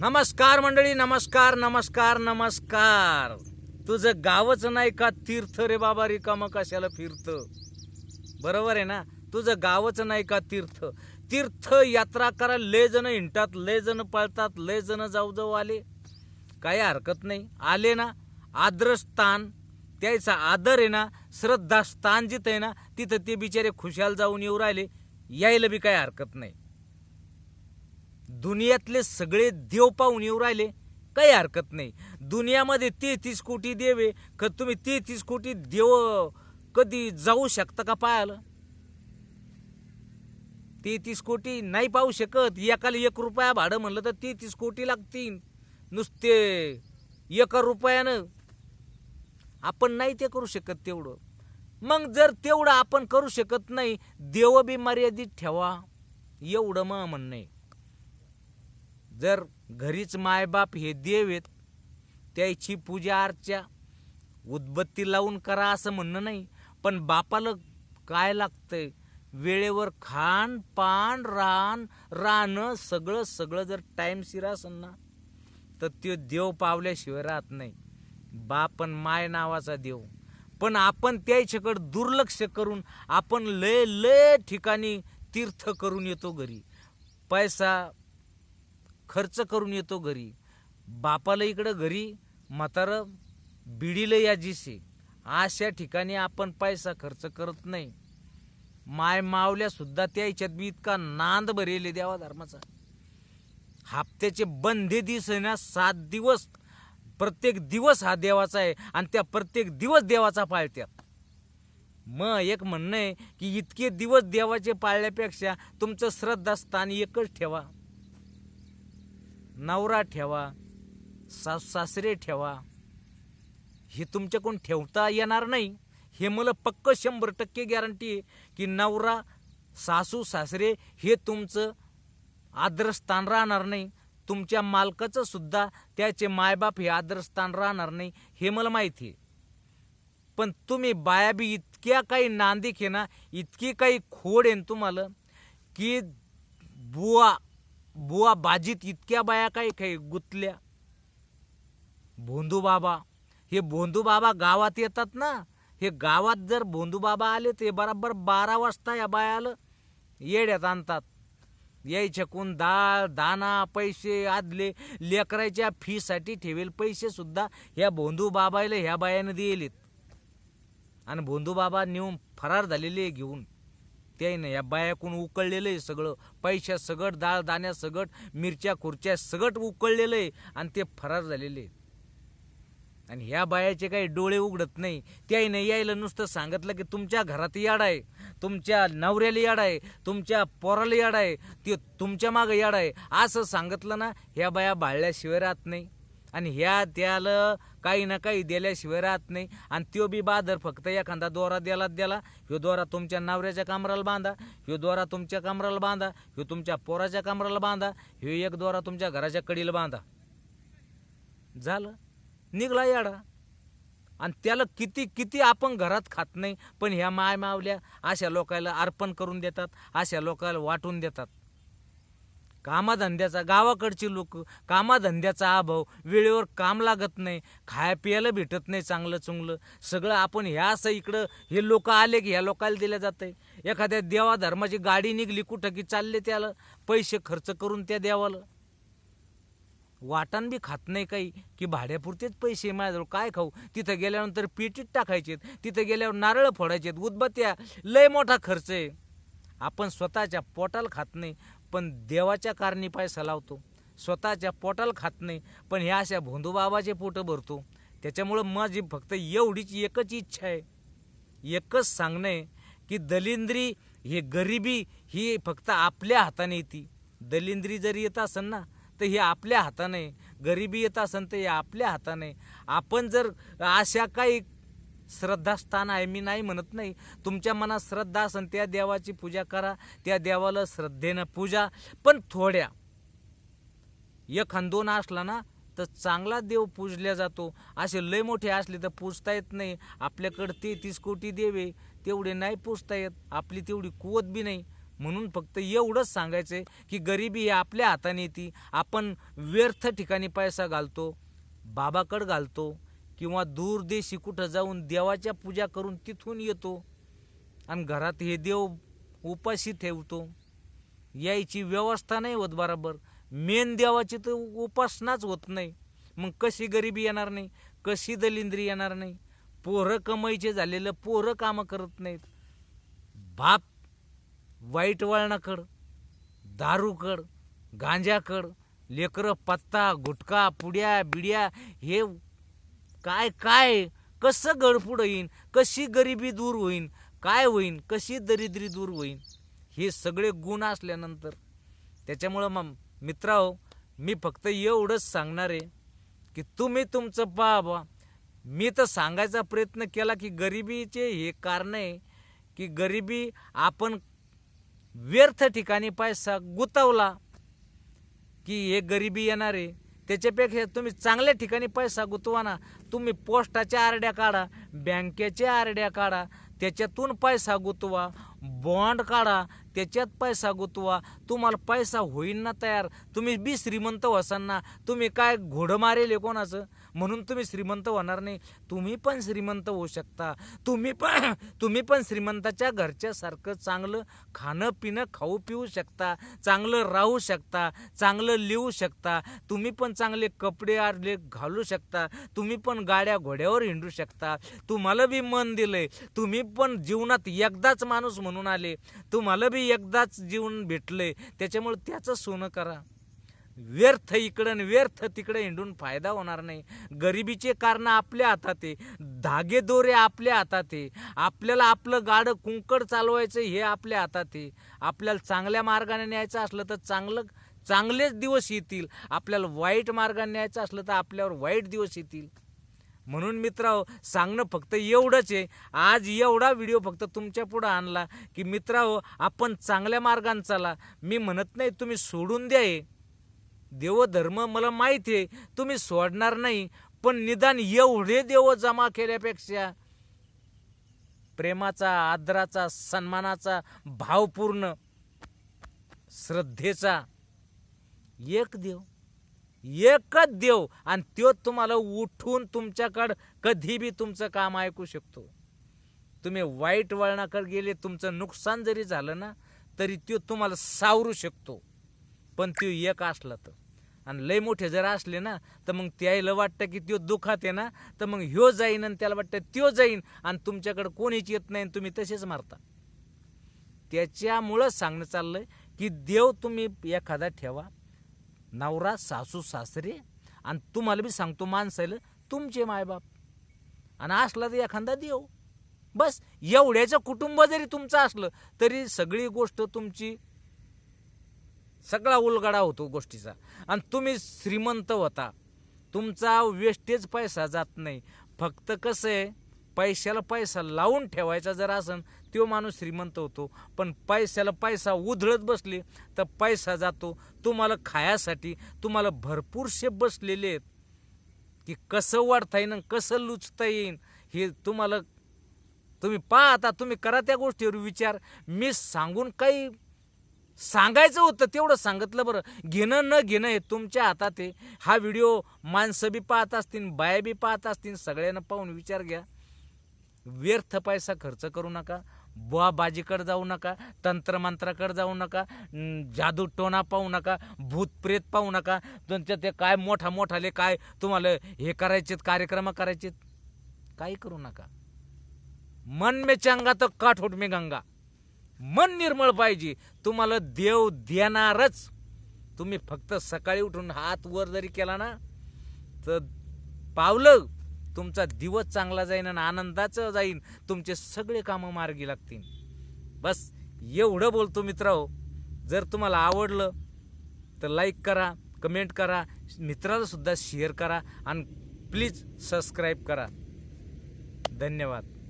नमस्कार मंडळी नमस्कार नमस्कार नमस्कार. तुझं गावच नाही का तीर्थ रे बाबा रिकामं कशाला फिरत? बरोबर आहे ना? तुझं गावच नाही का तीर्थ? तीर्थ यात्रा करा लय जण हिंडतात लय जण पळतात लय जण जाऊ जाऊ आले. काही हरकत नाही. आले ना आदरस्थान. त्याचा आदर आहे ना श्रद्धास्थान जिथं आहे ना तिथं ते बिचारे खुशाल जाऊन येऊ राहिले. यायला बी काही हरकत नाही. दुनियातले सगळे देव पाहून येऊ राहिले. काही हरकत नाही. दुनियामध्ये तेहतीस कोटी देवे का तुम्ही तेहतीस कोटी देव कधी जाऊ शकता का पाहायला? तेहतीस कोटी नाही पाहू शकत. एकाला एक रुपया भाडं म्हणलं तर तेहतीस कोटी लागतील. नुसते एका रुपयानं आपण नाही ते करू शकत तेवढं. मग जर तेवढं आपण करू शकत नाही देव बी मर्यादित ठेवा. एवढं मग म्हणणं आहे. जर घरीच मायबाप हे देव आहेत त्याची पूजा अर्चा उदबत्ती लावून करा असं म्हणणं नाही पण बापाला काय लागतंय? वेळेवर खाण पान रान राहणं सगळं सगळं जर टाईमशीर असेल ना तर तो देव पावल्याशिवाय राहत नाही. बाप आणि माय नावाचा देव. पण आपण त्याच्याकडं दुर्लक्ष करून आपण लय लय ठिकाणी तीर्थ करून येतो घरी. पैसा खर्च करून येतो घरी. बापाला इकडं घरी म्हातारं बिडीला या जिसे. अशा ठिकाणी आपण पैसा खर्च करत नाही. माय मावल्या सुद्धा त्या ह्याच्यात बी इतका नांद भरेले देवा धर्माचा. हप्त्याचे बंधे दिवस ना सात दिवस. प्रत्येक दिवस हा देवाचा आहे आणि त्या प्रत्येक दिवस देवाचा पाळत्यात. मग एक म्हणणं आहे की इतके दिवस देवाचे पाळल्यापेक्षा तुमचं श्रद्धास्थान एकच ठेवा. नवरा ठेवा सास सासरे ठेवा. हे तुमच्याकडून ठेवता येणार नाही. हे मला पक्क शंभर टक्के गॅरंटी आहे की नवरा सासू सासरे हे तुमचं आदरस्थान राहणार नाही. तुमच्या मालकाचं सुद्धा त्याचे मायबाप हे आदरस्थान राहणार नाही हे मला माहिती आहे. पण तुम्ही बायाबी इतक्या काही नांदिक आहे ना इतकी काही खोड आहे ना तुम्हाला की बुवा बुवा बाजीत इतक्या बाया काही काही गुतल्या? भोंदू बाबा हे भोंदू बाबा गावात येतात ना? हे गावात जर भोंदू बाबा आले ते बराबर बारा वाजता या बायाला येड्यात आणतात. यायच्याकून डाळ दाना पैसे आदले लेकराच्या फीसाठी ठेवेल पैसे सुद्धा ह्या भोंदू बाबाला ह्या बायानं दिलेत. आणि भोंदू बाबा नेऊन फरार झालेले घेऊन. ते ना या बायाकून उकळलेलं आहे सगळं. पैशा सगट डाळ दाण्या सगट मिरच्या खुर्च्या सगट उकळलेलं आहे आणि ते फरार झालेले आहेत. आणि ह्या बायाचे काही डोळे उघडत नाही. त्याही नाही यायला नुसतं सांगितलं की तुमच्या घरात याड आहे तुमच्या नवऱ्याला याड आहे तुमच्या पोराला याड आहे ते तुमच्या मागं याड आहे. असं सांगितलं ना ह्या बाया बाळल्याशिवाय राहत नाही. आणि ह्या त्याला काही ना काही दिल्याशिवाय राहत नाही. आणि त्यो बी बादर फक्त एखादा दोरा द्याला द्याला. ह्यो दोरा तुमच्या नवऱ्याच्या कामराला बांधा. ह्यो दोरा तुमच्या कामराला बांधा. ह्यो तुमच्या पोराच्या कामराला बांधा. ह्यो एक दोरा तुमच्या घराच्या कडीला बांधा. झालं. निघला याडा. आणि त्याला किती किती आपण घरात खात नाही पण ह्या माय मावल्या अशा लोकायला अर्पण करून देतात अशा लोकायला वाटून देतात. कामाधंद्याचा गावाकडची लोक कामाधंद्याचा अभाव वेळेवर काम लागत नाही खाया प्यायला भेटत नाही चांगलं चुंगलं. सगळं आपण ह्या असं इकडं हे लोक आले की ह्या लोकांना जातं आहे एखाद्या देवा धर्माची गाडी निघली कुठं की चालले त्याला पैसे खर्च करून त्या देवाला. वाटण बी खात नाही काही की भाड्यापुरतेच पैसे माझ्याजवळ काय खाऊ? तिथं गेल्यानंतर पेटीत टाकायचे तिथं गेल्यावर नारळ फोडायचेत उदबत्त्या लय मोठा खर्च आहे. आपण स्वतःच्या पोटाला खात नाही पण देवाच्या कारणी पाय लावतो. स्वतःच्या पोटाला खात नाही पण ह्या अशा भोंदूबाबाचे पोटं भरतो. त्याच्यामुळं माझी फक्त एवढीच एकच इच्छा आहे. एकच सांगणं आहे की दलिंद्री हे गरिबी ही फक्त आपल्या हाताने येते. दलिंद्री जरी येत असेल ना तर हे आपल्या हाताने गरिबी येत असेल तर हे आपल्या हाताने. आपण जर अशा काही श्रद्धास्थान आहे. मी नाही म्हणत नाही. तुमच्या मनात श्रद्धा असेल त्या देवाची पूजा करा. त्या देवाला श्रद्धेनं पूजा. पण थोड्या. एक दोन असला ना तर चांगला देव पूजल्या जातो. असे लय मोठे असले तर पूजता येत नाही. आपल्याकडं तेहतीस कोटी देवे तेवढे नाही पूजता येत. आपली तेवढी कुवत बी नाही. म्हणून फक्त एवढंच सांगायचं आहे की गरिबी ही आपल्या हाताने येते. आपण व्यर्थ ठिकाणी पैसा घालतो बाबाकडं घालतो. किंवा दूरदेशी कुठं जाऊन देवाच्या पूजा करून तिथून येतो आणि घरात हे देव उपाशी ठेवतो. यायची व्यवस्था नाही होत बरोबर. मेन देवाची तर उपासनाच होत नाही. मग कशी गरिबी येणार नाही? कशी दलिंद्री येणार नाही? पोरं कमाईचे झालेलं पोरं कामं करत नाहीत. बाप वाईट वळणाकड दारूकड गांजाकड लेकरं पत्ता गुटखा पुड्या बिड्या हे काय काय? कसं गडपुड होईन? कशी गरिबी दूर होईन? काय होईन? कशी दरिद्री दूर होईन? हे सगळे गुण असल्यानंतर. त्याच्यामुळं मग मित्राओ मी फक्त एवढंच सांगणार आहे की तुम्ही तुमचं पहा बा मी तर सांगायचा प्रयत्न केला की गरिबीचे हे कारण आहे की गरिबी आपण व्यर्थ ठिकाणी पैसा गुतवला की हे गरिबी येणार आहे. त्याच्यापेक्षा तुम्ही चांगल्या ठिकाणी पैसा गुतवा ना तुम्ही पोस्टाच्या आरड्या काढा बँकेच्या आरड्या काढा त्याच्यातून पैसा गुतवा बॉन्ड काढा त्याच्यात पैसा गुतवा. तुम्हाला पैसा होईन ना तयार. तुम्ही बी श्रीमंत व्हाल ना तुम्ही काय घोडं मारेल कोणाचं? म्हणून तुम्ही श्रीमंत होणार नाही. तुम्ही पण श्रीमंत होऊ शकता. तुम्ही पण तुम्ही पण श्रीमंताच्या घरच्यासारखं चांगलं खाणं पिणं खाऊ पिऊ शकता. चांगलं राहू शकता. चांगलं लिहू शकता. तुम्ही पण चांगले कपडे आरले घालू शकता. तुम्ही पण गाड्या घोड्यावर हिंडू शकता. तुम्हाला बी मन दिलंय. तुम्ही पण जीवनात एकदाच माणूस म्हणून आले. तुम्हाला बी एकदाच जीवन भेटलंय. त्याच्यामुळे त्याचं सोनं करा. व्यर्थ इकडं व्यर्थ तिकडे हिंडून फायदा होणार नाही. गरिबीचे कारण आपल्या हातात आहे. धागे दोरे आपल्या हातात आहे. आपल्याला आपलं गाडं कुंकड चालवायचं हे आपल्या हातात आहे. आपल्याला चांगल्या मार्गाने न्यायचं असलं तर चांगलं चांगलेच दिवस येतील. आपल्याला वाईट मार्गाने न्यायचं असलं तर आपल्यावर वाईट दिवस येतील. म्हणून मित्राहो सांगणं फक्त एवढंच आहे. आज एवढा व्हिडिओ फक्त तुमच्या पुढं आणला की मित्राहो आपण चांगल्या मार्गाने चाला. मी म्हणत नाही तुम्ही सोडून द्या हे. देवधर्म मला माहिती आहे. तुम्ही सोडणार नाही पण निदान एवढे देव जमा केल्यापेक्षा प्रेमाचा आदराचा सन्मानाचा भावपूर्ण श्रद्धेचा एक देव एकच देव आणि तो तुम्हाला उठून तुमच्याकडं कधी बी तुमचं काम ऐकू शकतो. तुम्ही वाईट वळणाकडे गेले तुमचं नुकसान जरी झालं ना तरी तो तुम्हाला सावरू शकतो. पण तो एक असला तर. आणि लय मोठे जर असले ना तर मग त्याला वाटतं की तो दुखात आहे ना तर मग ह्यो जाईन आणि त्याला वाटतं त्यो जाईन आणि तुमच्याकडे कोणीच येत नाही आणि तुम्ही तसेच मारता. त्याच्यामुळं सांगणं चाललंय की देव तुम्ही एखादा ठेवा नवरा सासू सासरे आणि तुम्हाला बी सांगतो माणसाला तुमचे मायबाप. आणि असला तर एखादा देव. बस एवढ्याचं कुटुंब जरी तुमचं असलं तरी सगळी गोष्ट तुमची सगळा उलगडा होतो गोष्टीचा. आणि तुम्ही श्रीमंत होता. तुमचा वेस्टेज पैसा जात नाही. फक्त कसं आहे पैशाला पैसा लावून ठेवायचा जर असन तो माणूस श्रीमंत होतो. पण पैशाला पैसा उधळत बसले तर पैसा जातो. तुम्हाला खायासाठी तुम्हाला भरपूरसे बसलेले आहेत. की कसं वाढता येईन आणि कसं लुचता येईन हे तुम्हाला तुम्ही पहा आता तुम्ही करा त्या गोष्टीवर विचार. मी सांगून काही सांगायचं होतं तेवढं सांगितलं बरं. घेणं न घेणं हे तुमच्या हातात आहे. हा व्हिडिओ माणसं बी पाहत असतील बाया बी पाहत असतील सगळ्यांना पाहून विचार घ्या. व्यर्थ पैसा खर्च करू नका. बुवा बाजीकडे जाऊ नका तंत्रमंत्राकडे जाऊ नका जादू टोना पाहू नका भूत प्रेत पाहू नका. तुमच्या ते काय मोठा मोठाले काय तुम्हाला हे करायचेत कार्यक्रम करायचेत? काही करू नका. मन में चंगा तर काठोट में गंगा. मन निर्मळ पाहिजे. तुम्हाला देव देणारच. तुम्ही फक्त सकाळी उठून हात वर जरी केला ना तर पावलं तुमचा दिवस चांगला जाईन आणि आनंदाचं जाईन. तुमचे सगळे कामं मार्गी लागतील. बस एवढं बोलतो मित्रांनो जर तुम्हाला आवडलं तर लाईक करा कमेंट करा मित्रालासुद्धा शेअर करा आणि प्लीज सबस्क्राईब करा. धन्यवाद.